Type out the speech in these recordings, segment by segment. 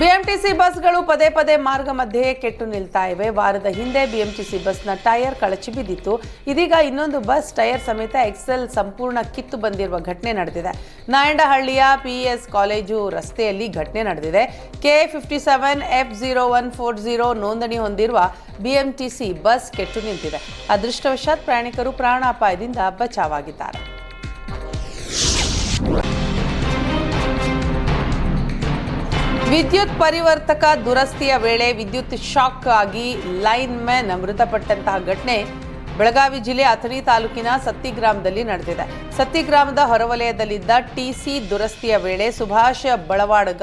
BMTC ಬಸ್ಗಳು ಪದೇ ಪದೇ ಮಾರ್ಗ ಮಧ್ಯೆ ಕೆಟ್ಟು ನಿಲ್ತಾ ಇವೆ. ವಾರದ ಹಿಂದೆ ಬಿಎಂಟಿಸಿ ಬಸ್ನ ಟೈರ್ ಕಳಚಿ ಬಿದ್ದಿತ್ತು. ಇದೀಗ ಇನ್ನೊಂದು ಬಸ್ ಟೈರ್ ಸಮೇತ ಎಕ್ಸೆಲ್ ಸಂಪೂರ್ಣ ಕಿತ್ತು ಬಂದಿರುವ ಘಟನೆ ನಡೆದಿದೆ. ನಾಯಂಡಹಳ್ಳಿಯ ಪಿಎಸ್ ಕಾಲೇಜು ರಸ್ತೆಯಲ್ಲಿ ಘಟನೆ ನಡೆದಿದೆ. K fifty seven F zero one four zero ನೋಂದಣಿ ಹೊಂದಿರುವ ಬಿಎಂಟಿಸಿ ಬಸ್ ಕೆಟ್ಟು ನಿಂತಿದೆ. ಅದೃಷ್ಟವಶಾತ್ ಪ್ರಯಾಣಿಕರು ಪ್ರಾಣಾಪಾಯದಿಂದ ಬಚಾವಾಗಿದ್ದಾರೆ. ವಿದ್ಯುತ್ ಪರಿವರ್ತಕ ದುರಸ್ತಿಯ ವೇಳೆ ವಿದ್ಯುತ್ ಶಾಕ್ ಆಗಿ ಲೈನ್ ಮ್ಯಾನ್ ಮೃತಪಟ್ಟಂತಹ ಘಟನೆ ಬೆಳಗಾವಿ ಜಿಲ್ಲೆ ಅಥಣಿ ತಾಲೂಕಿನ ಸತ್ತಿ ಗ್ರಾಮದಲ್ಲಿ ನಡೆದಿದೆ. ಸತ್ತಿ ಗ್ರಾಮದ ಹೊರವಲಯದಲ್ಲಿದ್ದ ಟಿಸಿ ದುರಸ್ತಿಯ ವೇಳೆ ಸುಭಾಷ್ ಬಳವಾಡಗ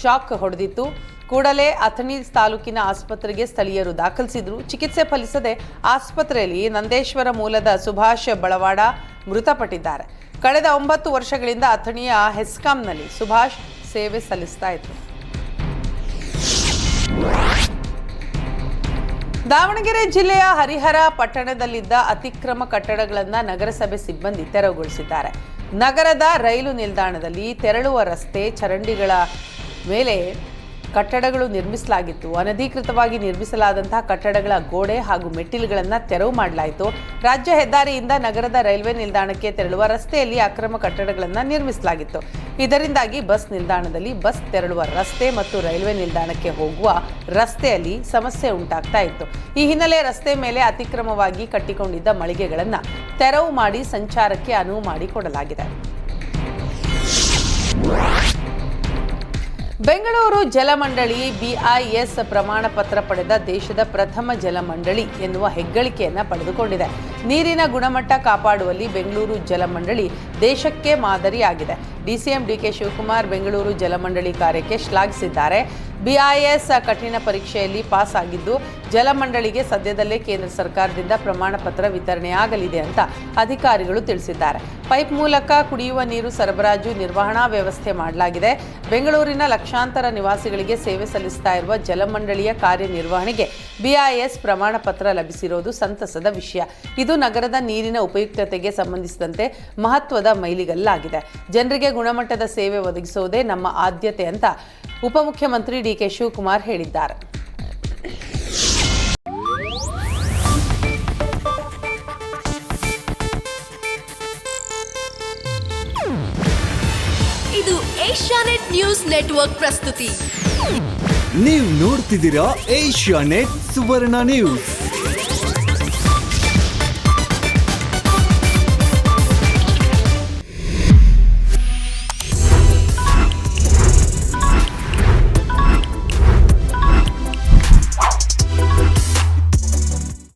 ಶಾಕ್ ಹೊಡೆದಿತ್ತು. ಕೂಡಲೇ ಅಥಣಿ ತಾಲೂಕಿನ ಆಸ್ಪತ್ರೆಗೆ ಸ್ಥಳೀಯರು ದಾಖಲಿಸಿದ್ರು. ಚಿಕಿತ್ಸೆ ಫಲಿಸದೆ ಆಸ್ಪತ್ರೆಯಲ್ಲಿ ನಂದೇಶ್ವರ ಮೂಲದ ಸುಭಾಷ್ ಬಳವಾಡ ಮೃತಪಟ್ಟಿದ್ದಾರೆ. ಕಳೆದ ಒಂಬತ್ತು ವರ್ಷಗಳಿಂದ ಅಥಣಿಯ ಹೆಸ್ಕಾಂನಲ್ಲಿ ಸುಭಾಷ್ ಸೇವೆ ಸಲ್ಲಿಸ್ತಾ ಇದ್ರು. ದಾವಣಗೆರೆ ಜಿಲ್ಲೆಯ ಹರಿಹರ ಪಟ್ಟಣದಲ್ಲಿದ್ದ ಅತಿಕ್ರಮ ಕಟ್ಟಡಗಳನ್ನು ನಗರಸಭೆ ಸಿಬ್ಬಂದಿ ತೆರವುಗೊಳಿಸಿದ್ದಾರೆ. ನಗರದ ರೈಲು ನಿಲ್ದಾಣದಲ್ಲಿ ತೆರಳುವ ರಸ್ತೆ ಚರಂಡಿಗಳ ಮೇಲೆ ಕಟ್ಟಡಗಳು ನಿರ್ಮಿಸಲಾಗಿತ್ತು. ಅನಧಿಕೃತವಾಗಿ ನಿರ್ಮಿಸಲಾದಂತಹ ಕಟ್ಟಡಗಳ ಗೋಡೆ ಹಾಗೂ ಮೆಟ್ಟಿಲುಗಳನ್ನು ತೆರವು ಮಾಡಲಾಯಿತು. ರಾಜ್ಯ ಹೆದ್ದಾರಿಯಿಂದ ನಗರದ ರೈಲ್ವೆ ನಿಲ್ದಾಣಕ್ಕೆ ತೆರಳುವ ರಸ್ತೆಯಲ್ಲಿ ಅಕ್ರಮ ಕಟ್ಟಡಗಳನ್ನು ನಿರ್ಮಿಸಲಾಗಿತ್ತು. ಇದರಿಂದಾಗಿ ಬಸ್ ನಿಲ್ದಾಣದಲ್ಲಿ ಬಸ್ ತೆರಳುವ ರಸ್ತೆ ಮತ್ತು ರೈಲ್ವೆ ನಿಲ್ದಾಣಕ್ಕೆ ಹೋಗುವ ರಸ್ತೆಯಲ್ಲಿ ಸಮಸ್ಯೆ ಉಂಟಾಗ್ತಾ ಇತ್ತು. ಈ ಹಿನ್ನೆಲೆ ರಸ್ತೆ ಮೇಲೆ ಅತಿಕ್ರಮವಾಗಿ ಕಟ್ಟಿಕೊಂಡಿದ್ದ ಮಳಿಗೆಗಳನ್ನು ತೆರವು ಮಾಡಿ ಸಂಚಾರಕ್ಕೆ ಅನುವು ಮಾಡಿಕೊಡಲಾಗಿದೆ. ಬೆಂಗಳೂರು ಜಲಮಂಡಳಿ ಬಿಐಎಸ್ ಪ್ರಮಾಣ ಪತ್ರ ಪಡೆದ ದೇಶದ ಪ್ರಥಮ ಜಲಮಂಡಳಿ ಎನ್ನುವ ಹೆಗ್ಗಳಿಕೆಯನ್ನು ಪಡೆದುಕೊಂಡಿದೆ. ನೀರಿನ ಗುಣಮಟ್ಟ ಕಾಪಾಡುವಲ್ಲಿ ಬೆಂಗಳೂರು ಜಲಮಂಡಳಿ ದೇಶಕ್ಕೆ ಮಾದರಿಯಾಗಿದೆ. ಡಿಸಿಎಂ ಡಿಕೆ ಶಿವಕುಮಾರ್ ಬೆಂಗಳೂರು ಜಲಮಂಡಳಿ ಕಾರ್ಯಕ್ಕೆ ಶ್ಲಾಘಿಸಿದ್ದಾರೆ. ಬಿಐಎಸ್ ಕಠಿಣ ಪರೀಕ್ಷೆಯಲ್ಲಿ ಪಾಸ್ ಆಗಿದ್ದು ಜಲಮಂಡಳಿಗೆ ಸದ್ಯದಲ್ಲೇ ಕೇಂದ್ರ ಸರ್ಕಾರದಿಂದ ಪ್ರಮಾಣ ಪತ್ರ ವಿತರಣೆಯಾಗಲಿದೆ ಅಂತ ಅಧಿಕಾರಿಗಳು ತಿಳಿಸಿದ್ದಾರೆ. ಪೈಪ್ ಮೂಲಕ ಕುಡಿಯುವ ನೀರು ಸರಬರಾಜು ನಿರ್ವಹಣಾ ವ್ಯವಸ್ಥೆ ಮಾಡಲಾಗಿದೆ. ಬೆಂಗಳೂರಿನ ಲಕ್ಷಾಂತರ ನಿವಾಸಿಗಳಿಗೆ ಸೇವೆ ಸಲ್ಲಿಸ್ತಾ ಇರುವ ಜಲಮಂಡಳಿಯ ಕಾರ್ಯನಿರ್ವಹಣೆಗೆ ಬಿಐಎಸ್ ಪ್ರಮಾಣ ಪತ್ರ ಲಭಿಸಿರೋದು ಸಂತಸದ ವಿಷಯ. ಇದು ನಗರದ ನೀರಿನ ಉಪಯುಕ್ತತೆಗೆ ಸಂಬಂಧಿಸಿದಂತೆ ಮಹತ್ವದ ಮೈಲಿಗಲ್ಲಾಗಿದೆ. ಜನರಿಗೆ ಗುಣಮಟ್ಟದ ಸೇವೆ ಒದಗಿಸುವುದೇ ನಮ್ಮ ಆದ್ಯತೆ ಅಂತ ಉಪಮುಖ್ಯಮಂತ್ರಿ ಡಿಕೆ ಶಿವಕುಮಾರ್ ಹೇಳಿದ್ದಾರೆ. ಇದು ಏಷ್ಯಾನೆಟ್ ನ್ಯೂಸ್ ನೆಟ್ವರ್ಕ್ ಪ್ರಸ್ತುತಿ. ನೀವು ನೋಡ್ತಿದ್ದೀರಾ ಏಷ್ಯಾ ನೆಟ್ ಸುವರ್ಣ ನ್ಯೂಸ್.